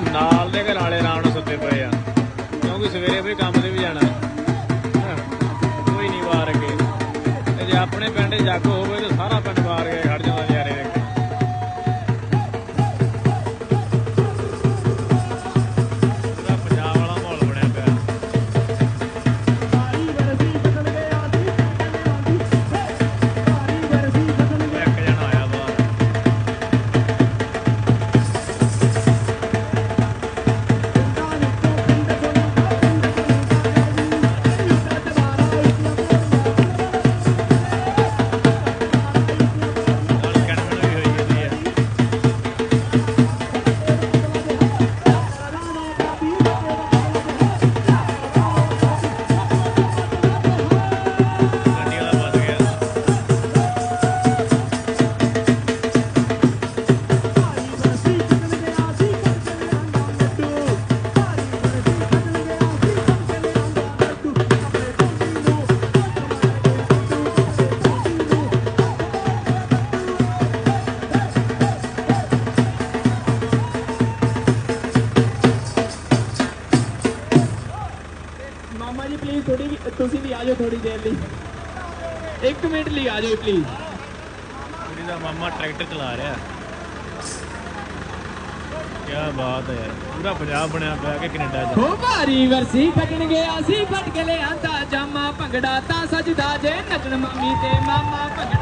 ਆਪਣੇ ਨਾਲ ਦੇ ਘਰ ਵਾਲੇ ਆਰਾਮ ਨੂੰ ਸੁੱਤੇ ਪਏ ਆ। ਕਿਉਂਕਿ ਸਵੇਰੇ ਵੀ ਕੰਮ ਤੇ ਵੀ ਜਾਣਾ। ਕੋਈ ਨਹੀਂ ਵਾਰ ਅੱਗੇ। ਜੇ ਆਪਣੇ ਪਿੰਡ ਜਾਗੋ ਹੋਵੇ ਤਾਂ ਸਾਰਾ ਪਿੰਡ ਵਾਰ ਗਿਆ। ਜੀ ਪਲੀਜ਼ ਥੋੜੀ ਤੁਸੀਂ ਵੀ ਆ ਜਾਓ ਥੋੜੀ ਦੇਰ ਲਈ। ਇੱਕ ਮਿੰਟ ਲਈ ਆ ਜਾਓ ਪਲੀਜ਼ ਕੁੜੀ ਦਾ ਮਾਮਾ ਟਰੈਕਟਰ ਚਲਾ ਰਿਹਾ। ਕੀ ਬਾਤ ਹੈ ਯਾਰ। ਪੂਰਾ ਪੰਜਾਬ ਬਣਿਆ ਪਿਆ ਕਿ ਕੈਨੇਡਾ ਚ ਹੋ ਭਾਰੀ ਵਰਸੀ ਫਟਣ ਗਿਆ ਸੀ ਫਟ ਕੇ ਲਿਆਂਦਾ ਜਾਮਾ ਭੰਗੜਾ ਤਾਂ ਸਜਦਾ ਜੇ ਨੱਚਣ ਮੰਮੀ ਤੇ ਮਾਮਾ ਭੰਗੜਾ